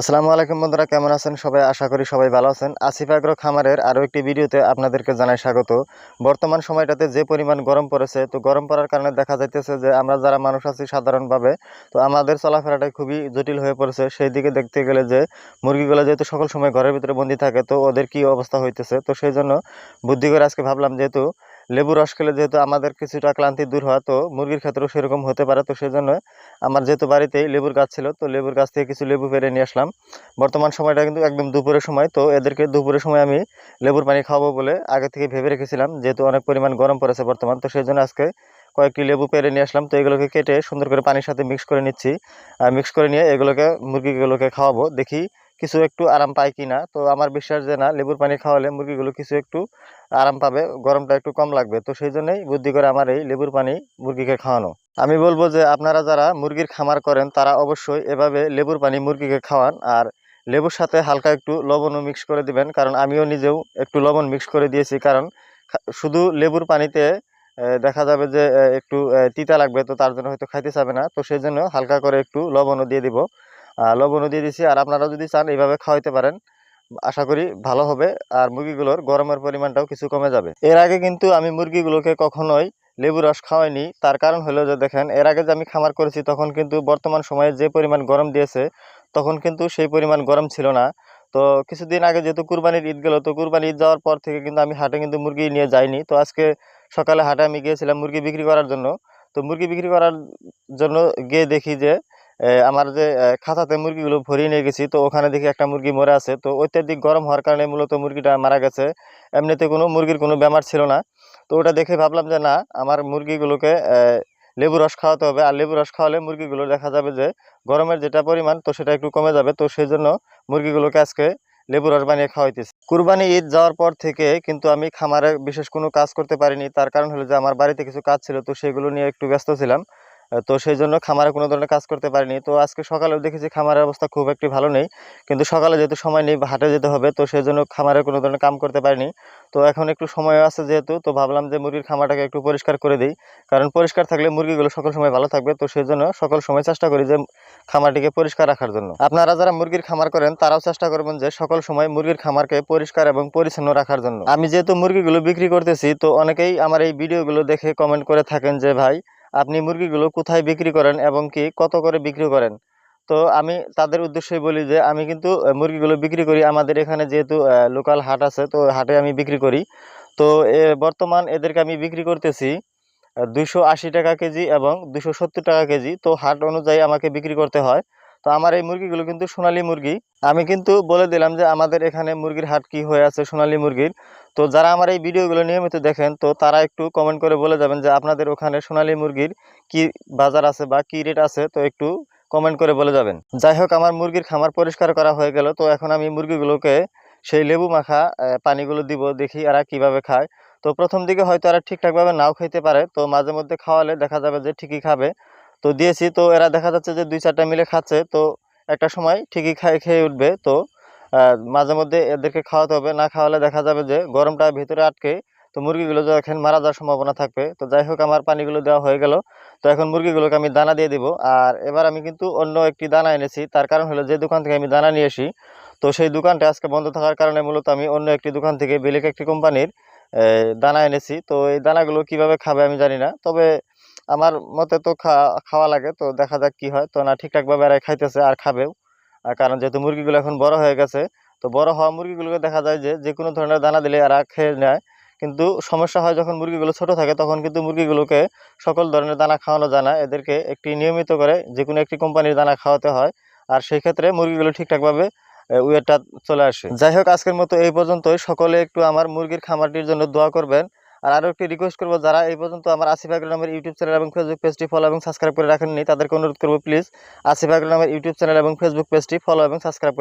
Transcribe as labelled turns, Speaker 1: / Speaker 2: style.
Speaker 1: আসসালামু আলাইকুম বন্ধুরা, কেমন আছেন সবাই? আশা করি সবাই ভালো আছেন। আসিফ আগ্রো খামারের আরও একটি ভিডিওতে আপনাদেরকে জানাই স্বাগত। বর্তমান সময়টাতে যে পরিমাণ গরম পড়েছে, তো গরম পড়ার কারণে দেখা যাইতেছে যে আমরা যারা মানুষ আছি সাধারণভাবে, তো আমাদের চলাফেরাটা খুবই জটিল হয়ে পড়েছে। সেই দিকে দেখতে গেলে যে মুরগিগুলো যেহেতু সকল সময় ঘরের ভিতরে বন্দি থাকে, তো ওদের কি অবস্থা হইতেছে? তো সেই জন্য বুদ্ধি করে আজকে ভাবলাম যেহেতু লেবু রস খেলে যেহেতু আমাদের কিছুটা ক্লান্তি দূর হয়, তো মুরগির ক্ষেত্রেও সেরকম হতে পারে। তো সেই জন্য আমার যেহেতু বাড়িতেই লেবুর গাছ ছিল, তো লেবুর গাছ থেকে কিছু লেবু পেরে নিয়ে আসলাম। বর্তমান সময়টা কিন্তু একদম দুপুরের সময়, তো এদেরকে দুপুরের সময় আমি লেবুর পানি খাওয়াবো বলে আগে থেকে ভেবে রেখেছিলাম, যেহেতু অনেক পরিমাণ গরম পড়েছে বর্তমান, তো সেই জন্য আজকে কয়েকটি লেবু পেরে নিয়ে আসলাম, তো এগুলোকে কেটে সুন্দর করে পানির সাথে মিক্স করে নিচ্ছি। মিক্স করে নিয়ে এগুলোকে, মুরগিগুলোকে খাওয়াবো, দেখি কিছু একটু আরাম পায় কি না তো আমার বিশ্বাস যে না, লেবুর পানি খাওয়ালে মুরগিগুলো কিছু একটু আরাম পাবে, গরমটা একটু কম লাগবে। তো সেই জন্যই বুদ্ধি করে আমার এই লেবুর পানি মুরগিকে খাওয়ানো। আমি বলব যে আপনারা যারা মুরগির খামার করেন, তারা অবশ্যই এভাবে লেবুর পানি মুরগিকে খাওয়ান আর লেবুর সাথে হালকা একটু লবণও মিক্স করে দিবেন, কারণ আমিও নিজেও একটু লবণ মিক্স করে দিয়েছি, কারণ শুধু লেবুর পানিতে দেখা যাবে যে একটু তিতা লাগবে, তো তার জন্য হয়তো খাইতে চাবে না। তো সেই জন্য হালকা করে একটু লবণও দিয়ে দিব। লবণও দিয়ে দিছি। আর আপনারাও যদি চান এইভাবে খাওয়াইতে পারেন, আশা করি ভালো হবে। আর মুরগিগুলোর গরমের পরিমাণটাও কিছু কমে যাবে। এর আগে কিন্তু আমি মুরগিগুলোকে কখনোই লেবু রস খাওয়াইনি। তার কারণ হলো যে দেখেন, এর আগে যে আমি খামার করেছি, তখন কিন্তু বর্তমান সময়ে যে পরিমাণ গরম দিয়েছে, তখন কিন্তু সেই পরিমাণ গরম ছিল না। তো কিছুদিন আগে যেহেতু কুরবানির ঈদ গেল, তো কুরবানির ঈদ যাওয়ার পর থেকে কিন্তু আমি হাটে কিন্তু মুরগি নিয়ে যাইনি। তো আজকে সকালে হাটে আমি গিয়েছিলাম মুরগি বিক্রি করার জন্য। তো মুরগি বিক্রি করার জন্য গিয়ে দেখি যে আমার যে খাঁচাতে মুরগিগুলো ভরিয়ে নিয়ে গেছি, তো ওখানে দেখি একটা মুরগি মরে আছে, তো অত্যাধিক গরম হওয়ার কারণে মূলত মুরগিটা মারা গেছে। এমনিতে কোনো মুরগির কোনো বেমার ছিল না, তো ওটা দেখে ভাবলাম যে না, আমার মুরগিগুলোকে লেবু রস খাওয়াতে হবে। আর লেবু রস খাওয়ালে মুরগিগুলো দেখা যাবে যে গরমের যেটা পরিমাণ, তো সেটা একটু কমে যাবে, তো সেই জন্য মুরগিগুলোকে আজকে লেবু রস বানিয়ে খাওয়াইতেছি। কুরবানি ঈদ যাওয়ার পর থেকে কিন্তু আমি খামারে বিশেষ কোনো কাজ করতে পারিনি, তার কারণ হলো যে আমার বাড়িতে কিছু কাজ ছিল, তো সেগুলো নিয়ে একটু ব্যস্ত ছিলাম। তো সেই জন্য খামারে কোনো ধরনের কাজ করতে পারিনি। তো আজকে সকালেও দেখেছি খামারের অবস্থা খুব একটি ভালো নেই। কিন্তু সকালে যেহেতু সময় নেই হাটে যেতে হবে, তো সেই জন্য খামারে কোনো ধরনের কাম করতে পারিনি। তো এখন একটু সময় আছে যেহেতু, তো ভাবলাম যে মুরগির খামারটাকে একটু পরিষ্কার করে দিই। কারণ পরিষ্কার থাকলে মুরগিগুলো সকল সময় ভালো থাকবে, তো সেই জন্য সকল সময় চেষ্টা করি যে খামারটিকে পরিষ্কার রাখার জন্য। আপনারা যারা মুরগির খামার করেন, তারাও চেষ্টা করবেন যে সকল সময় মুরগির খামারকে পরিষ্কার এবং পরিচ্ছন্ন রাখার জন্য। আমি যেহেতু মুরগিগুলো বিক্রি করতেছি, তো অনেকেই আমার এই ভিডিওগুলো দেখে কমেন্ট করে থাকেন যে, ভাই আপনি মুরগিগুলো কোথায় বিক্রি করেন এবং কি কত করে বিক্রি করেন? তো আমি তাদের উদ্দেশ্যে বলি যে আমি কিন্তু মুরগিগুলো বিক্রি করি। আমাদের এখানে যেহেতু লোকাল হাট আছে তো হাটে আমি বিক্রি করি। তো এ, বর্তমান এদেরকে আমি বিক্রি করতেছি দুশো আশি টাকা কেজি এবং দুশো টাকা কেজি। তো হাট অনুযায়ী আমাকে বিক্রি করতে হয়। তো আমার এই মুরগিগুলো কিন্তু সোনালী মুরগি। আমি কিন্তু বলে দিলাম যে আমাদের এখানে মুরগির হাট কি হয়ে আছে সোনালী মুরগির। তো যারা আমার এই ভিডিওগুলো নিয়মিত দেখেন, তো তারা একটু কমেন্ট করে বলে যাবেন যে আপনাদের ওখানে সোনালী মুরগির কি বাজার আছে বা কি রেট আছে, তো একটু কমেন্ট করে বলে যাবেন। যাই হোক, আমার মুরগির খামার পরিষ্কার করা হয়ে গেল। তো এখন আমি মুরগিগুলোকে সেই লেবু মাখা পানিগুলো দিব, দেখি এরা কীভাবে খায়। তো প্রথম দিকে হয়তো এরা ঠিকঠাকভাবে নাও খাইতে পারে। তো মাঝে মধ্যে খাওয়ালে দেখা যাবে যে ঠিকই খাবে। তো দিয়েছি, তো এরা দেখা যাচ্ছে যে দুই চারটা মিলে খাচ্ছে, তো একটা সময় ঠিকই খাই খেয়ে উঠবে, তো মাঝে মধ্যে এদেরকে খাওয়াতে হবে, না খাওয়ালে দেখা যাবে যে গরমটা ভিতরে আটকে, তো মুরগিগুলো যখন মারা যাওয়ার সম্ভাবনা থাকবে, তো যাই হোক আমার পানিগুলো দেওয়া হয়ে গেল, তো এখন মুরগিগুলোকে আমি দানা দিয়ে দিব, আর এবার আমি কিন্তু অন্য একটি দানা এনেছি, তার কারণ হলো যে দোকান থেকে আমি দানা নিয়ে আসি, তো সেই দোকানটা আজকে বন্ধ থাকার কারণে মূলত আমি অন্য একটি দোকান থেকে বেলেক একটি কোম্পানির দানা এনেছি, তো এই দানাগুলো কীভাবে খাবে আমি জানি না, তবে আমার মতে তো খাওয়া লাগে, তো দেখা যাক কি হয়। তো না ঠিকঠাকভাবে এরা খাইতেছে আর খাবেও। কারণ যেহেতু মুরগিগুলো এখন বড় হয়ে গেছে, তো বড় হওয়া মুরগিগুলোকে দেখা যায় যে যে কোনো ধরনের দানা দিলে এরা খেয়ে নেয়। কিন্তু সমস্যা হয় যখন মুরগিগুলো ছোট থাকে, তখন কিন্তু মুরগিগুলোকে সকল ধরনের দানা খাওয়ানো যায় না। এদেরকে একটি নিয়মিত করে যে কোনো একটি কোম্পানির দানা খাওয়াতে হয়। আর সেই ক্ষেত্রে মুরগিগুলো ঠিকঠাকভাবে ওয়েটটা চলে আসে। যাই হোক, আজকের মতো এই পর্যন্তই। সকলে একটু আমার মুরগির খামারটির জন্য দোয়া করবেন। আর আরও একটি রিকোয়েস্ট করব, যারা এই পর্যন্ত আমার আসিফ আগ্রহ নামের ইউটিউব চ্যানেল এবং ফেসবুক পেজটি ফলো এবং সাবস্ক্রাইব করে রাখেননি, তাদেরকে অনুরোধ করব প্লিজ আসিফ আগ্রহ নামের ইউটিউব চ্যানেল এবং ফেসবুক পেজটি ফলো এবং সাবস্ক্রাইব